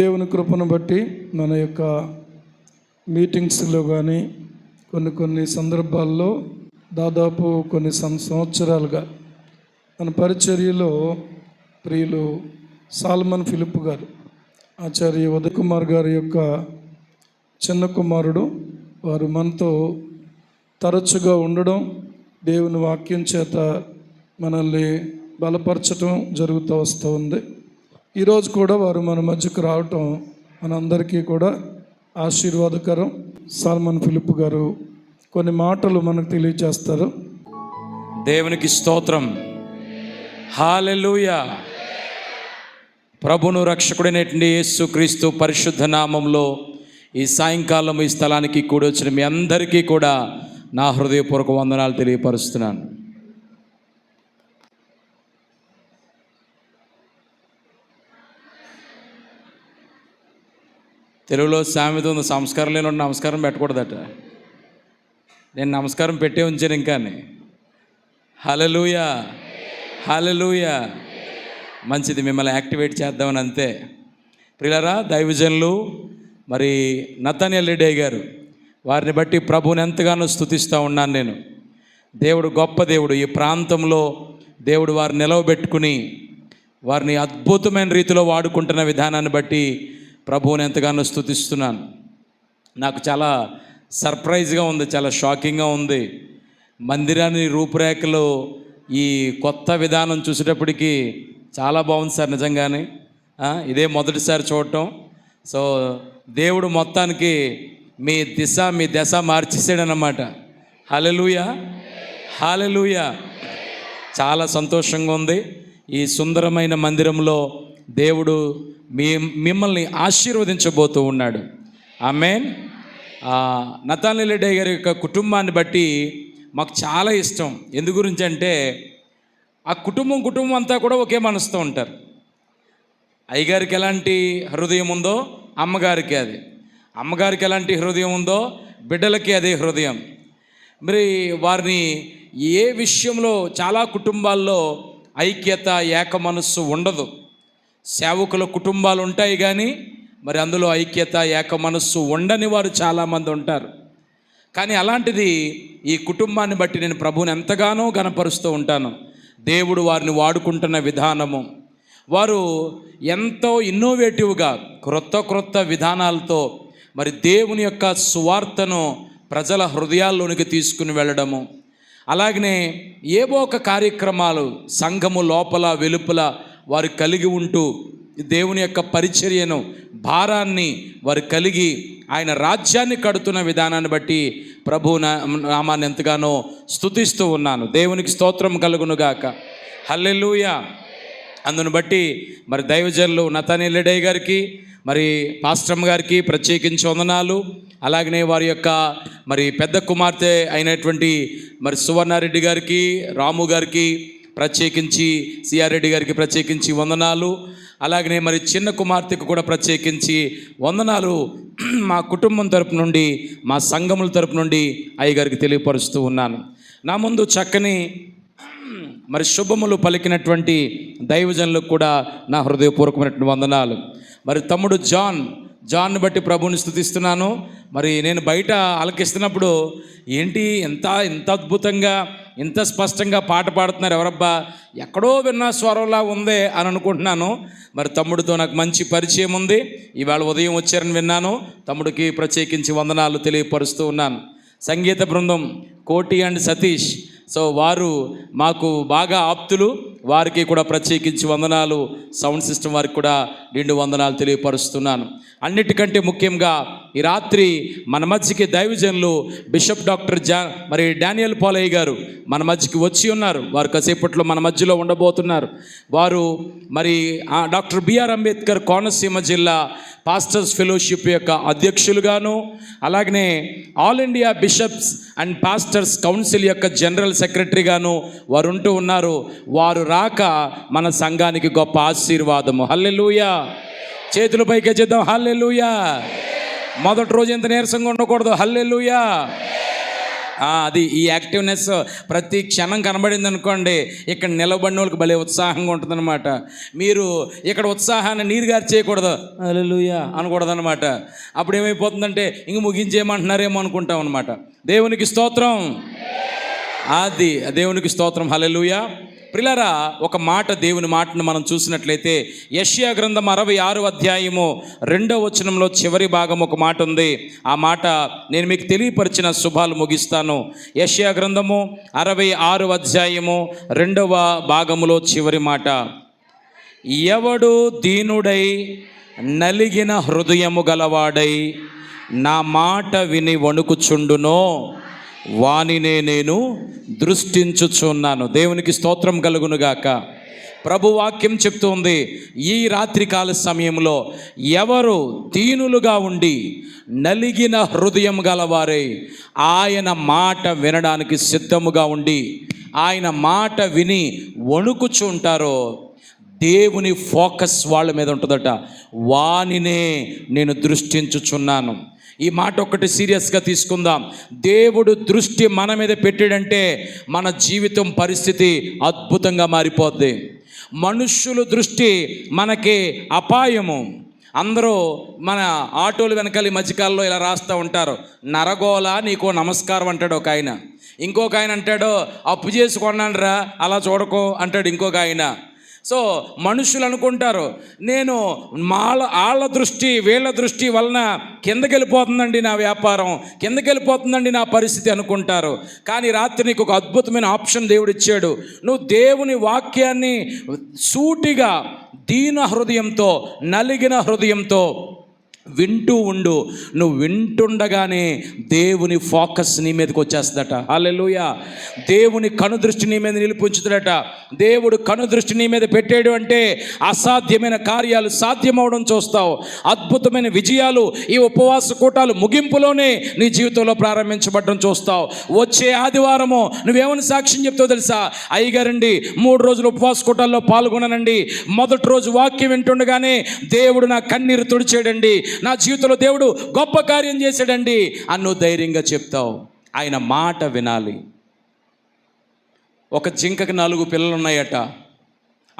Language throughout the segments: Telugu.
దేవుని కృపను బట్టి మన యొక్క మీటింగ్స్లో కానీ కొన్ని కొన్ని సందర్భాల్లో దాదాపు కొన్ని సంవత్సరాలుగా మన పరిచర్యలో ప్రియులు సాల్మన్ ఫిలిప్ గారు ఆచార్య ఉదయ్ కుమార్ గారి యొక్క చిన్న కుమారుడు వారు మనతో తరచుగా ఉండడం దేవుని వాక్యం చేత మనల్ని బలపరచటం జరుగుతూ వస్తూ ఉంది. ఈరోజు కూడా వారు మన మధ్యకు రావటం మనందరికీ కూడా ఆశీర్వాదకరం. సల్మాన్ ఫిలిప్ గారు కొన్ని మాటలు మనకు తెలియజేస్తారు దేవునికి స్తోత్రం. హాలెలూయ. ప్రభును రక్షకుడైనటువంటి యేసు క్రీస్తు పరిశుద్ధ నామంలో ఈ సాయంకాలం ఈ స్థలానికి కూడి వచ్చిన మీ అందరికీ కూడా నా హృదయపూర్వక వందనాలు తెలియపరుస్తున్నాను. తెలుగులో సామెత ఉంది సంస్కారం లేని నమస్కారం పెట్టకూడదట. నేను నమస్కారం పెట్టే ఉంచాను ఇంకాని హలలుయా హలలుయా మంచిది మిమ్మల్ని యాక్టివేట్ చేద్దామని అంతే. ప్రియులరా దైవజనులు మరి నతన్యల్ రెడ్డి గారు వారిని బట్టి ప్రభుని ఎంతగానో స్తుతిస్తూ ఉన్నాను నేను. దేవుడు గొప్ప దేవుడు ఈ ప్రాంతంలో దేవుడు వారిని నిలవబెట్టుకుని వారిని అద్భుతమైన రీతిలో వాడుకుంటున్న విధానాన్ని బట్టి ప్రభువుని ఎంతగానో స్తుతిస్తున్నాను. నాకు చాలా సర్ప్రైజ్గా ఉంది చాలా షాకింగ్గా ఉంది. మందిరాన్ని రూపురేఖలు ఈ కొత్త విధానం చూసేటప్పటికి చాలా బాగుంది సార్ నిజంగానే. ఇదే మొదటిసారి చూడటం. సో దేవుడు మొత్తానికి మీ దిశ మీ దశ మార్చేసాడనమాట హాలెలూయా హాలెలూయ చాలా సంతోషంగా ఉంది. ఈ సుందరమైన మందిరంలో దేవుడు మీ మిమ్మల్ని ఆశీర్వదించబోతూ ఉన్నాడు. ఆమెన్. నతాని రెడ్డి గారి యొక్క కుటుంబాన్ని బట్టి మాకు చాలా ఇష్టం. ఎందు గురించి అంటే ఆ కుటుంబం కుటుంబం అంతా కూడా ఒకే మనసుతో ఉంటారు. అయ్యగారికి ఎలాంటి హృదయం ఉందో అమ్మగారికి అది. అమ్మగారికి ఎలాంటి హృదయం ఉందో బిడ్డలకి అదే హృదయం. మరి వారిని ఏ విషయంలో చాలా కుటుంబాల్లో ఐక్యత ఏక మనస్సు ఉండదు. సేవకుల కుటుంబాలు ఉంటాయి కానీ మరి అందులో ఐక్యత ఏక మనస్సు ఉండని వారు చాలామంది ఉంటారు. కానీ అలాంటిది ఈ కుటుంబాన్ని బట్టి నేను ప్రభువుని ఎంతగానో గనపరుస్తూ ఉంటాను. దేవుడు వారిని వాడుకుంటున్న విధానము. వారు ఎంతో ఇన్నోవేటివ్గా క్రొత్త క్రొత్త విధానాలతో మరి దేవుని యొక్క సువార్తను ప్రజల హృదయాల్లోనికి తీసుకుని వెళ్ళడము. అలాగనే ఏవో ఒక కార్యక్రమాలు సంఘము లోపల వెలుపల వారు కలిగి ఉంటూ దేవుని యొక్క పరిచర్యను భారాన్ని వారు కలిగి ఆయన రాజ్యాన్ని కడుతున్న విధానాన్ని బట్టి ప్రభు నా- నామాన్ని ఎంతగానో స్తుతిస్తూ ఉన్నాను. దేవునికి స్తోత్రం కలుగునుగాక. హల్లెలూయ. అందును బట్టి మరి దైవజనులు నతనెల్లెడై గారికి మరి పాస్ట్రమ్ గారికి ప్రత్యేకించి వందనాలు. అలాగనే వారి యొక్క మరి పెద్ద కుమార్తె అయినటువంటి మరి సువర్ణారెడ్డి గారికి రాము గారికి ప్రత్యేకించి సిఆర్ రెడ్డి గారికి ప్రత్యేకించి వందనాలు. అలాగనే మరి చిన్న కుమార్తెకు కూడా ప్రత్యేకించి వందనాలు. మా కుటుంబం తరపు నుండి మా సంఘముల తరపు నుండి అయ్యగారికి తెలియపరుస్తూ ఉన్నాను. నా ముందు చక్కని మరి శుభములు పలికినటువంటి దైవజనులకు కూడా నా హృదయపూర్వకమైనటువంటి వందనాలు. మరి తమ్ముడు జాన్ జాన్ను బట్టి ప్రభుని స్థుతిస్తున్నాను. మరి నేను బయట ఆలకిస్తున్నప్పుడు ఏంటి ఎంత ఎంత అద్భుతంగా ఇంత స్పష్టంగా పాట పాడుతున్నారు ఎవరబ్బా? ఎక్కడో విన్న స్వరంలా ఉందే అని అనుకుంటున్నాను. మరి తమ్ముడితో నాకు మంచి పరిచయం ఉంది. ఇవాళ ఉదయం వచ్చారని విన్నాను. తమ్ముడికి ప్రత్యేకించి వందనాలు తెలియపరుస్తూ ఉన్నాను. సంగీత బృందం కోటి అండ్ సతీష్. సో వారు మాకు బాగా ఆప్తులు. వారికి కూడా ప్రత్యేకించి వందనాలు. సౌండ్ సిస్టమ్ వారికి కూడా నిండు వందనాలు తెలియపరుస్తున్నాను. అన్నిటికంటే ముఖ్యంగా ఈ రాత్రి మన మధ్యకి దైవజనులు బిషప్ డాక్టర్ జా మరి డానియల్ పాలయ్య గారు మన మధ్యకి వచ్చి ఉన్నారు. వారు కాసేపట్లో మన మధ్యలో ఉండబోతున్నారు. వారు మరి ఆ డాక్టర్ బిఆర్ అంబేద్కర్ కోనసీమ జిల్లా పాస్టర్స్ ఫెలోషిప్ యొక్క అధ్యక్షులుగాను అలాగనే all India bishops and pastors council యొక్క జనరల్ సెక్రటరీగాను వారు ఉంటూ ఉన్నారు. వారు రాక మన సంఘానికి గొప్ప ఆశీర్వాదము. హల్లెలూయా. చేతుల పైకి చేద్దాం హల్లెలూయా. మొదటి రోజు ఎంత నీరసంగా ఉండకూడదు. హల్లెలూయా. అది ఈ యాక్టివ్నెస్ ప్రతి క్షణం కనబడింది అనుకోండి ఇక్కడ నిలబడిన వాళ్ళకి భలే ఉత్సాహంగా ఉంటుందన్నమాట. మీరు ఇక్కడ ఉత్సాహాన్ని నీరు చేయకూడదు. అలెలుయా అనకూడదు అనమాట అప్పుడు ఏమైపోతుందంటే ఇంక ముగించేయమంటున్నారేమో అనుకుంటాం అనమాట దేవునికి స్తోత్రం. అది దేవునికి స్తోత్రం. హలెలుయా ప్రిలరా ఒక మాట దేవుని మాటను మనం చూసినట్లయితే యష్యా గ్రంథం అరవై ఆరు అధ్యాయము రెండవ వచనంలో చివరి భాగం ఒక మాట ఉంది. ఆ మాట నేను మీకు తెలియపరిచిన శుభాలు ముగిస్తాను. యష్యా గ్రంథము అరవై ఆరు అధ్యాయము రెండవ భాగములో చివరి మాట. ఎవడు దీనుడై నలిగిన హృదయము గలవాడై నా మాట విని వణుకుచుండునో? వానినే నేను దృష్టించుచున్నాను. దేవునికి స్తోత్రం కలుగునుగాక. ప్రభు వాక్యం చెప్తోంది ఈ రాత్రికాల సమయంలో ఎవరు దీనులుగా ఉండి నలిగిన హృదయం గలవారై ఆయన మాట వినడానికి సిద్ధముగా ఉండి ఆయన మాట విని వణుకుచుంటారో దేవుని ఫోకస్ వాళ్ళ మీద ఉంటుందట. వానినే నేను దృష్టించుచున్నాను. ఈ మాట ఒక్కటి సీరియస్గా తీసుకుందాం. దేవుడు దృష్టి మన మీద పెట్టాడంటే మన జీవితం పరిస్థితి అద్భుతంగా మారిపోద్ది. మనుష్యుల దృష్టి మనకి అపాయము. అందరూ మన ఆటోలు వెనకాల ఈ మధ్యకాలంలో ఇలా రాస్తూ ఉంటారు. నరగోల నీకో నమస్కారం అంటాడు ఒక ఆయన. ఇంకొక ఆయన అంటాడు అప్పు చేసి కొన్నాను రా అలా చూడకో అంటాడు ఇంకొక ఆయన. సో మనుషులు అనుకుంటారు నేను మాల ఆళ్ళ దృష్టి వీళ్ళ దృష్టి వలన కిందకి వెళ్ళిపోతుందండి నా వ్యాపారం కిందకి వెళ్ళిపోతుందండి నా పరిస్థితి అనుకుంటారు. కానీ రాత్రి నీకు ఒక అద్భుతమైన ఆప్షన్ దేవుడు ఇచ్చాడు నువ్వు దేవుని వాక్యాన్ని సూటిగా దీన హృదయంతో నలిగిన హృదయంతో వింటూ ఉండు. నువ్వు వింటుండగానే దేవుని ఫోకస్ నీ మీదకి వచ్చేస్తుందట. హల్లెలూయా. దేవుని కనుదృష్టి నీ మీద నిలిపించుతాడట దేవుడు కనుదృష్టి నీ మీద పెట్టాడు అంటే అసాధ్యమైన కార్యాలు సాధ్యమవడం చూస్తావు. అద్భుతమైన విజయాలు ఈ ఉపవాస కూటాలు ముగింపులోనే నీ జీవితంలో ప్రారంభించబడడం చూస్తావు. వచ్చే ఆదివారము నువ్వేమని సాక్ష్యం చెప్తావు తెలుసా? అయ్యగారండి మూడు రోజులు ఉపవాస కూటాల్లో పాల్గొననండి. మొదటి రోజు వాక్యం వింటుండగానే దేవుడు నా కన్నీరు తుడిచాడండి. నా జీవితంలో దేవుడు గొప్ప కార్యం చేశాడండి అని నువ్వు ధైర్యంగా చెప్తావు. ఆయన మాట వినాలి. ఒక జింకకి నాలుగు పిల్లలు ఉన్నాయట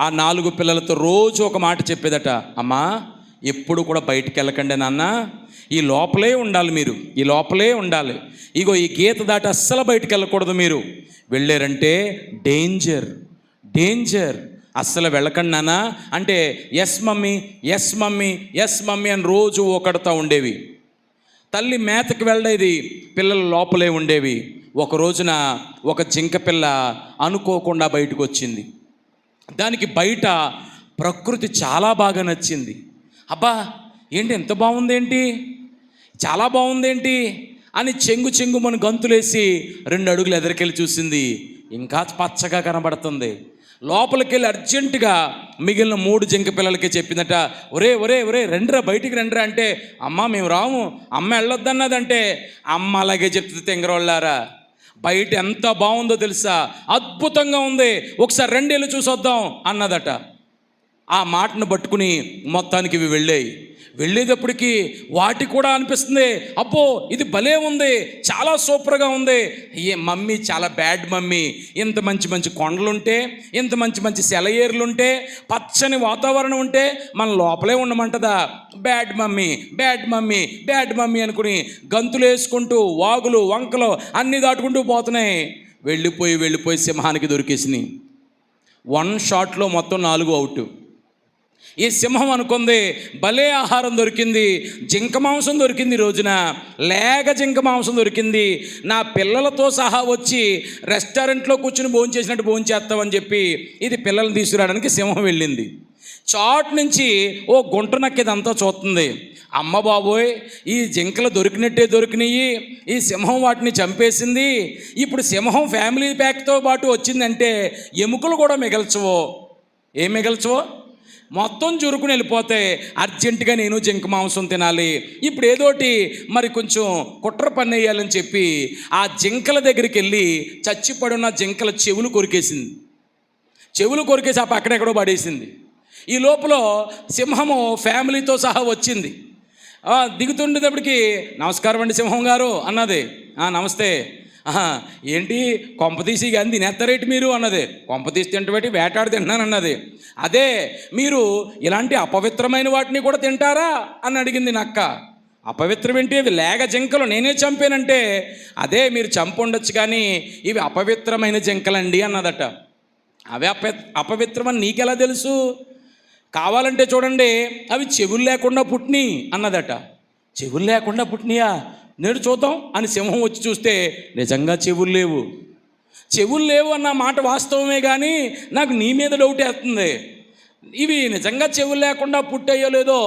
ఆ నాలుగు పిల్లలతో రోజు ఒక మాట చెప్పేదట అమ్మా ఎప్పుడు కూడా బయటికి వెళ్ళకండి నాన్న. ఈ లోపలే ఉండాలి మీరు. ఈ లోపలే ఉండాలి. ఇగో ఈ గీత దాటి అస్సలు బయటికి వెళ్ళకూడదు మీరు. వెళ్ళారంటే డేంజర్. డేంజర్. అస్సలు వెళ్ళకండి నాన్న. అంటే yes mummy yes mummy yes mummy అని రోజు ఒకడుతూ ఉండేవి. తల్లి మేతకి వెళ్ళేది పిల్లలు లోపలే ఉండేవి. ఒక రోజున ఒక జింక పిల్ల అనుకోకుండా బయటకు వచ్చింది దానికి బయట ప్రకృతి చాలా బాగా నచ్చింది. అబ్బా ఏంటి ఎంత బాగుందేంటి? చాలా బాగుందేంటి? అని చెంగు చెంగు మన గంతులేసి రెండు అడుగులు ఎదరికెళ్ళి చూసింది. ఇంకా పచ్చగా కనబడుతుంది. లోపలికి వెళ్ళి అర్జెంటుగా మిగిలిన మూడు జింక పిల్లలకి చెప్పిందట ఒరే ఒరే ఒరే రెండ్రా బయటికి రెండ్రా అంటే అమ్మ మేము రాము అమ్మ వెళ్ళొద్దన్నదంటే. అమ్మ అలాగే చెప్తుంది తెంగరోళ్ళారా. బయట ఎంత బాగుందో తెలుసా? అద్భుతంగా ఉంది. ఒకసారి రెండేళ్ళు చూసొద్దాం అన్నదట. ఆ మాటను పట్టుకుని మొత్తానికి ఇవి వెళ్ళాయి. వెళ్ళేటప్పటికి వాటి కూడా అనిపిస్తుంది. అబ్బో ఇది భలే ఉంది. చాలా సూపర్గా ఉంది. ఏ మమ్మీ చాలా బ్యాడ్ మమ్మీ. ఇంత మంచి మంచి కొండలుంటే ఇంత మంచి మంచి సెలయేర్లుంటే పచ్చని వాతావరణం ఉంటే మన లోపలే ఉండమంటదా? Bad mummy bad mummy bad mummy అనుకుని గంతులు వేసుకుంటూ వాగులు వంకలు అన్నీ దాటుకుంటూ పోతున్నాయి. వెళ్ళిపోయి వెళ్ళిపోయి సింహానికి దొరికేసినాయి. వన్ షాట్లో మొత్తం నాలుగు అవుట్. ఈ సింహం అనుకుంది భలే ఆహారం దొరికింది జింక మాంసం దొరికింది రోజున. లేక జింక మాంసం దొరికింది. నా పిల్లలతో సహా వచ్చి రెస్టారెంట్లో కూర్చుని భోజనం చేసినట్టు భోజనం చేస్తామని చెప్పి ఇది పిల్లల్ని తీసుకురావడానికి సింహం వెళ్ళింది. చాట్ నుంచి ఓ గుంట నక్కేదంతా చూస్తుంది. అమ్మ బాబోయ్ ఈ జింకలు దొరికినట్టే దొరికినాయి. ఈ సింహం వాటిని చంపేసింది. ఇప్పుడు సింహం ఫ్యామిలీ ప్యాక్తో పాటు వచ్చిందంటే ఎముకలు కూడా మిగల్చవో. ఏం మిగల్చవో? మొత్తం చురుకుని వెళ్ళిపోతే అర్జెంటుగా నేను జింక మాంసం తినాలి. ఇప్పుడు ఏదోటి మరి కొంచెం కుట్ర పని వేయాలని చెప్పి ఆ జింకల దగ్గరికి వెళ్ళి చచ్చిపడున్న జింకల చెవులు కొరికేసింది. చెవులు కొరికేసి ఆ పక్కనెక్కడో పడేసింది. ఈ లోపల సింహము ఫ్యామిలీతో సహా వచ్చింది. దిగుతుండేటప్పటికి నమస్కారం అండి సింహం గారు అన్నది. నమస్తే. ఏంటి కొంప తీసి కానీ తినేస్తారేటి మీరు అన్నది. కొంప తీసి తింటబెట్టి వేటాడి తింటున్నాను అన్నది. అదే మీరు ఇలాంటి అపవిత్రమైన వాటిని కూడా తింటారా అని అడిగింది నక్క. అపవిత్రం ఏంటి? ఇవి లేగ జింకలు నేనే చంపానంటే. అదే మీరు చంపుండొచ్చు కానీ ఇవి అపవిత్రమైన జింకలండి అన్నదట. అవి అప అపవిత్రమని నీకెలా తెలుసు? కావాలంటే చూడండి అవి చెవులు లేకుండా పుట్టినాయి అన్నదట. చెవులు లేకుండా పుట్టినయా? నేడు చూద్దాం అని సింహం వచ్చి చూస్తే నిజంగా చెవులు లేవు. చెవులు లేవు అన్న మాట వాస్తవమే కానీ నాకు నీ మీద డౌట్ వేస్తుంది. ఇవి నిజంగా చెవులు లేకుండా పుట్టయ్యో లేదో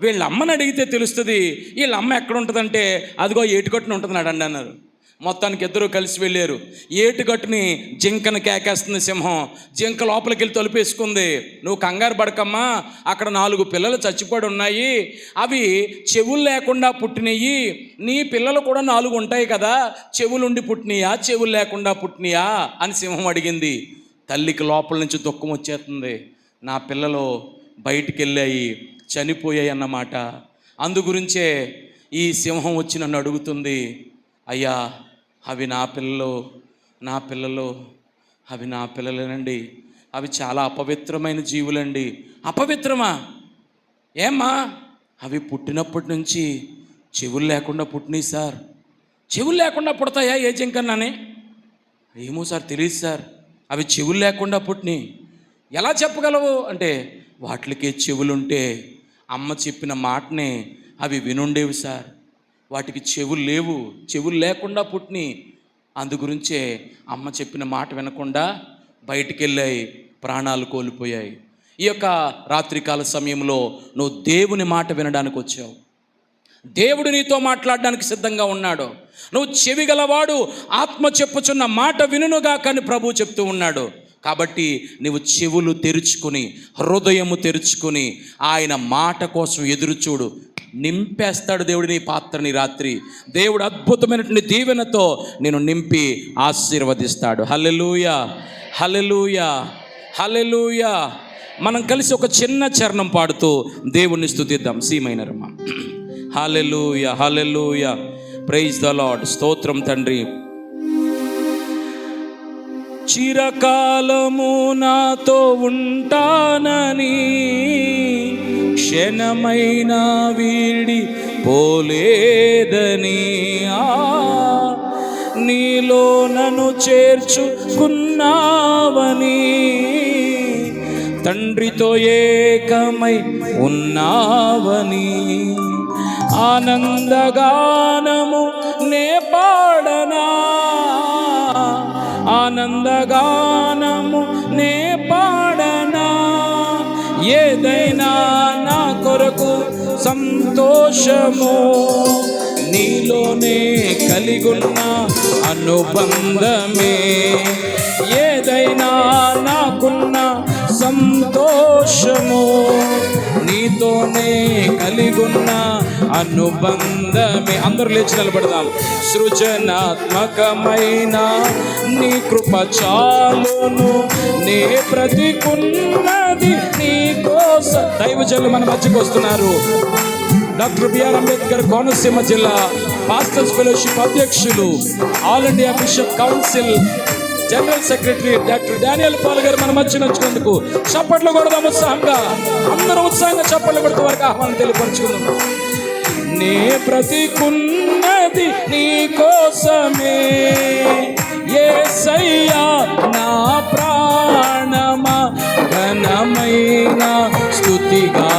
వీళ్ళ అమ్మని అడిగితే తెలుస్తుంది. వీళ్ళ అమ్మ ఎక్కడ ఉంటుందంటే అదిగో ఏటుకట్టున ఉంటుంది అడండి అన్నారు. మొత్తానికి ఇద్దరు కలిసి వెళ్ళారు. ఏటుగట్టుని జింకను కేకేస్తుంది సింహం. జింక లోపలికి వెళ్ళి తలుపేసుకుంది. నువ్వు కంగారు పడకమ్మా అక్కడ నాలుగు పిల్లలు చచ్చిపోయి ఉన్నాయి. అవి చెవులు లేకుండా పుట్టినయి నీ పిల్లలు కూడా నాలుగు ఉంటాయి కదా చెవులుండి పుట్టినయా చెవులు లేకుండా పుట్టినయా అని సింహం అడిగింది. తల్లికి లోపల నుంచి దుఃఖం వచ్చేస్తుంది. నా పిల్లలు బయటికి వెళ్ళాయి చనిపోయాయి అన్నమాట. అందు గురించే ఈ సింహం వచ్చి నన్ను అడుగుతుంది. అయ్యా అవి నా పిల్లలు నా పిల్లలు అవి నా పిల్లలేనండి. అవి చాలా అపవిత్రమైన జీవులండి. అపవిత్రమా? ఏమ్మా? అవి పుట్టినప్పటి నుంచి చెవులు లేకుండా పుట్టినాయి సార్. చెవులు లేకుండా పుడతాయా ఏ జింకన్నానే? ఏమో సార్ తెలియదు సార్. అవి చెవులు లేకుండా పుట్టినాయి. ఎలా చెప్పగలవు? అంటే వాటికి చెవులుంటే అమ్మ చెప్పిన మాటనే అవి వినుండేవి సార్. వాటికి చెవులు లేవు. చెవులు లేకుండా పుట్టిని. అందు గురించే అమ్మ చెప్పిన మాట వినకుండా బయటికి వెళ్ళాయి ప్రాణాలు కోల్పోయాయి. ఈ యొక్క రాత్రికాల సమయంలో నువ్వు దేవుని మాట వినడానికి వచ్చావు. దేవుడు నీతో మాట్లాడడానికి సిద్ధంగా ఉన్నాడు. నువ్వు చెవి గలవాడు ఆత్మ చెప్పుచున్న మాట వినునుగా కానీ ప్రభు చెప్తూ ఉన్నాడు. కాబట్టి నువ్వు చెవులు తెరుచుకుని హృదయము తెరుచుకుని ఆయన మాట కోసం ఎదురు చూడు నింపేస్తాడు దేవుడి నీ పాత్రని రాత్రి. దేవుడు అద్భుతమైనటువంటి దీవెనతో నేను నింపి ఆశీర్వదిస్తాడు. హలెలూయ హలెలూయ హలెలూయ మనం కలిసి ఒక చిన్న చరణం పాడుతూ దేవుణ్ణి స్తుతిద్దాం సీమైనరమ్మ hallelujah hallelujah praise the lord స్తోత్రం తండ్రి. చిరకాలము నాతో ఉంటానని క్షణమైనా వీడి పోలేదని ఆ నీలో నన్ను చేర్చుకున్నావని తండ్రితో ఏకమై ఉన్నావని ఆనందగానము నే పాడనా? ఆనందగానము నే పాడనా? ఏదైనా కొరకు సంతోషము నీలోనే కలిగున్న అనుబంధమే. ఏదైనా నాకున్న సంతోషము నీతోనే కలిగున్న అనుబంధమే. అందరూ లేచి నిలబడదాం. సృజనాత్మకమైన నీ కృప చాలును. నే బ్రతికున్నది నీ కోసం. దైవజనులు మన మధ్యకు వస్తున్నారు. డాక్టర్ బిఆర్ అంబేద్కర్ కోనసీమ జిల్లా మాస్టర్స్ ఫెలోషిప్ అధ్యక్షులు all India bishop council general secretary doctor Daniel Paul గారు మన మధ్య నచ్చినందుకు చప్పట్లు కొడదాం ఉత్సాహంగా. అందరూ ఉత్సాహంగా చప్పట్లు కొడుతూ వరకు ఆహ్వానం తెలియపరుచుకుందాం. నే బ్రతికున్నది నీ కోసమే. ఏసయ్యా నా ప్రాణమా ఘనమైన స్థుతిగా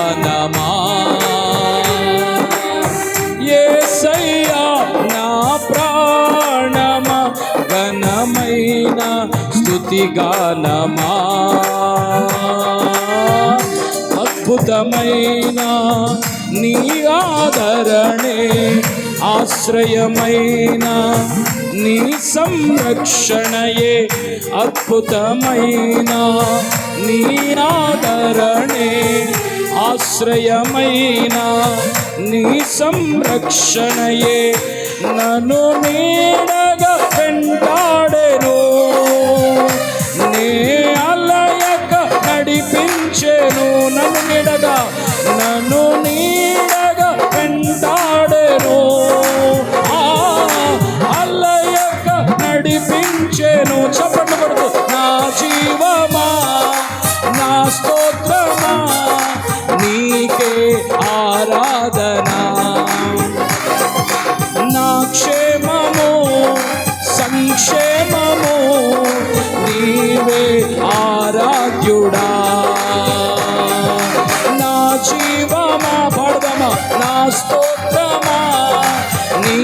స్తుతి గానమా అద్భుతమైన నీ ఆదరణే ఆశ్రయమైన నీ సంరక్షణయే అద్భుతమైన నీ ఆదరణే ఆశ్రయమైన నీ సంరక్షణయే. నన్ను నీడగా వెంటాడెను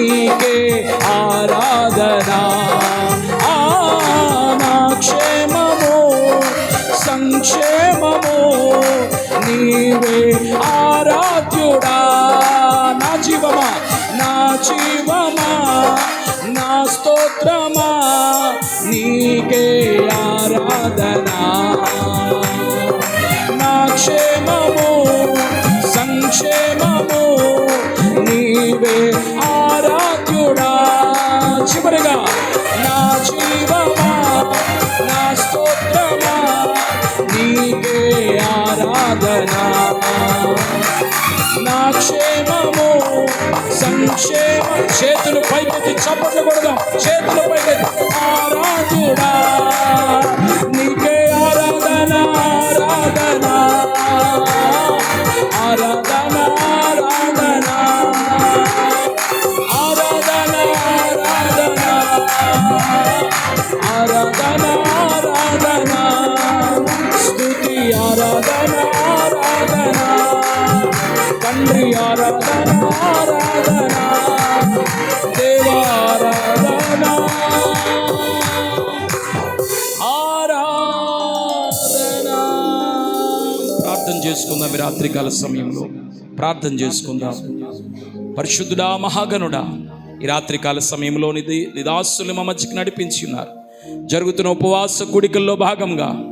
నీకే ఆరాధనా. నా క్షేమము సంక్షేమము నీవే ఆరాధ్యుడా. నా జీవమా నా జీవమా నా స్తోత్రమా నీకే ఆరాధనా. నా క్షేమము సంక్షేమము నీవే నా నా స్తోత్రమా నీకే ఆరాధనా నా క్షేమము సంక్షేమ చేతులు పైకెత్తి చప్పట్లు కొడదాం చేతులు పైకెత్తి ఆరాధుడా చేసుకుందాం ఈ రాత్రికాల సమయంలో. ప్రార్థన చేసుకుందాం. పరిశుద్ధుడా మహాగణుడా ఈ రాత్రికాల సమయంలో నిధి నిదాసులు మా మధ్యకి నడిపించి ఉన్నారు. జరుగుతున్న ఉపవాస కూడికల్లో భాగంగా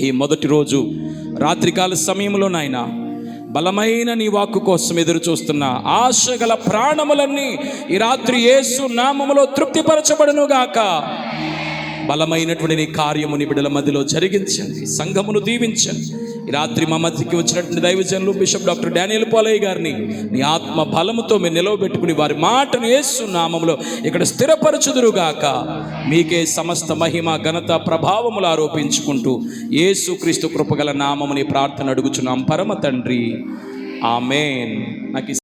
ఈ మొదటి రోజు రాత్రికాల సమయంలో నాయనా బలమైన నీ వాక్కు కోసం ఎదురు చూస్తున్నా ఆశ గల ప్రాణములన్నీ ఈ రాత్రి యేసు నామములో తృప్తిపరచబడునుగాక బలమైనటువంటి నీ కార్యము నీ బిడ్డల మధ్యలో జరిగించండి సంఘమును దీవించండి. ఈ రాత్రి మా మధ్యకి వచ్చినటువంటి దైవజనులు బిషప్ డాక్టర్ డానియల్ పాలయ్య గారిని నీ ఆత్మ బలముతో మీరు నిలవబెట్టుకుని వారి మాటను యేసు నామములో ఇక్కడ స్థిరపరచుదురుగాక. మీకే సమస్త మహిమ ఘనత ప్రభావములు ఆరోపించుకుంటూ ఏసుక్రీస్తు కృపగల నామముని ప్రార్థన అడుగుచున్నాం. పరమ తండ్రి. ఆమెన్. నాకు